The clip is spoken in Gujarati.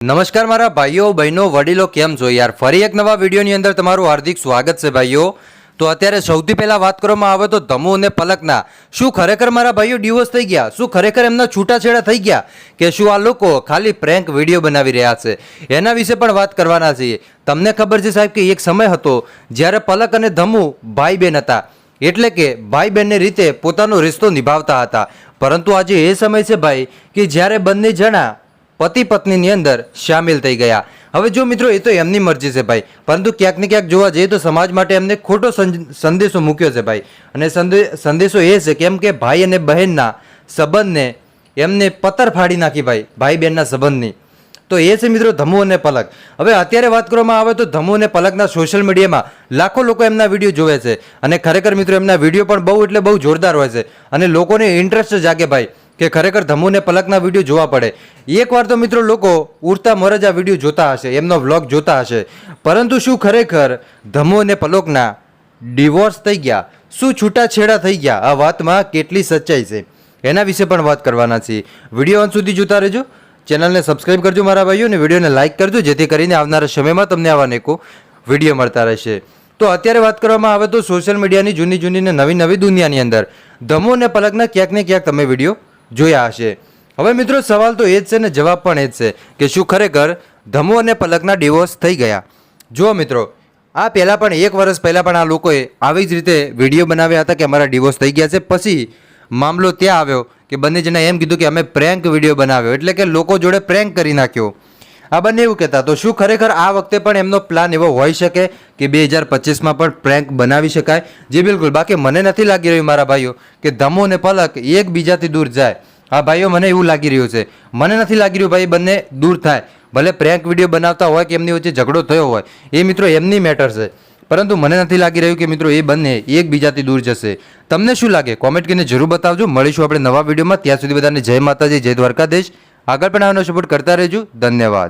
નમસ્કાર મારા ભાઈઓ, બહેનો, વડીલો, કેમ છો યાર? ફરી એક નવા વિડીયોની અંદર તમારું હાર્દિક સ્વાગત છે ભાઈઓ. તો અત્યારે સૌથી પહેલાં વાત કરવામાં આવે તો ધમુ અને પલકના. શું ખરેખર મારા ભાઈઓ ડિવોર્સ થઈ ગયા? શું ખરેખર એમના છૂટાછેડા થઈ ગયા? કે શું આ લોકો ખાલી પ્રેન્ક વીડિયો બનાવી રહ્યા છે? એના વિશે પણ વાત કરવાના છીએ. તમને ખબર છે સાહેબ કે એક સમય હતો જ્યારે પલક અને ધમુ ભાઈ બહેન હતા. એટલે કે ભાઈ બહેનની રીતે પોતાનો રિશ્તો નિભાવતા હતા. પરંતુ આજે એ સમય છે ભાઈ કે જ્યારે બંને જણા પતિ પત્નીની અંદર સામેલ થઈ ગયા. હવે જો મિત્રો, એ તો એમની મરજી છે ભાઈ. પરંતુ ક્યાંક ને ક્યાંક જોવા જઈએ તો સમાજ માટે એમને ખોટો સંદેશો મૂક્યો છે ભાઈ. અને સંદે- સંદેશો એ છે કેમ કે ભાઈ અને બહેનના સંબંધને એમને પતર ફાડી નાખી ભાઈ ભાઈ બહેનના સંબંધની. તો એ છે મિત્રો ધમુ અને પલક. હવે અત્યારે વાત કરવામાં આવે તો ધમુ અને પલકના સોશિયલ મીડિયામાં લાખો લોકો એમના વીડિયો જોવે છે. અને ખરેખર મિત્રો, એમના વીડિયો પણ બહુ એટલે બહુ જોરદાર હોય છે. અને લોકોને ઇન્ટરેસ્ટ જાગે ભાઈ. કે ખરેખર ધમુને પલકના વીડિયો જોવા પડે. એકવાર તો મિત્રો લોકો ઉડતા મરજ આ વીડિયો જોતા હશે, એમનો વ્લોગ જોતા હશે. પરંતુ શું ખરેખર ધમુ અને પલકના ડિવોર્સ થઈ ગયા? શું છૂટાછેડા થઈ ગયા? આ વાતમાં કેટલી સચ્ચાઈ છે? એના વિશે પણ વાત કરવાના છીએ. વીડિયો અંત સુધી જોતા રહેજો. ચેનલને સબસ્ક્રાઈબ કરજો મારા ભાઈઓ અને વિડીયોને લાઇક કરજો, જેથી કરીને આવનારા સમયમાં તમને આવા નેકો વીડિયો મળતા રહેશે. તો અત્યારે વાત કરવામાં આવે તો સોશિયલ મીડિયાની જૂની જૂની ને નવી નવી દુનિયાની અંદર ધમો અને પલકના ક્યાંક ને ક્યાંક તમે વીડિયો જોયા હશે. હવે મિત્રો, સવાલ તો એ જ છે ને, જવાબ પણ એ જ છે કે શું ખરેખર ધમુ અને પલકના ડિવોર્સ થઈ ગયા? જુઓ મિત્રો, આ પહેલાં પણ, એક વર્ષ પહેલાં પણ આ લોકોએ આવી જ રીતે વીડિયો બનાવ્યા હતા કે અમારા ડિવોર્સ થઈ ગયા છે. પછી મામલો ત્યાં આવ્યો કે બંને જણા એમ કીધું કે અમે પ્રેન્ક વીડિયો બનાવ્યો. એટલે કે લોકો જોડે પ્રેન્ક કરી નાખ્યો. આ બંને એવું કહેતા, તો શું ખરેખર આ વખતે પણ એમનો પ્લાન એવો હોઈ શકે કે બે હજાર પચીસમાં પણ પ્રેન્ક બનાવી શકાય? જે બિલકુલ. બાકી મને નથી લાગી રહ્યું મારા ભાઈઓ કે ધમો અને પલક એકબીજાથી દૂર જાય. હા, ભાઈઓ, મને એવું લાગી રહ્યું છે. મને નથી લાગી રહ્યું ભાઈ બંને દૂર થાય. ભલે પ્રેન્ક વીડિયો બનાવતા હોય કે એમની વચ્ચે ઝઘડો થયો હોય, એ મિત્રો એમની મેટર છે. પરંતુ મને નથી લાગી રહ્યું કે મિત્રો એ બંને એકબીજાથી દૂર જશે. તમને શું લાગે? કોમેન્ટ કરીને જરૂર બતાવજો. મળીશું આપણે નવા વિડીયોમાં ત્યાં સુધી બધાને જય માતાજી, જય દ્વારકાધીશ. આગળ પણ આનો સપોર્ટ કરતા રહેજો. ધન્યવાદ.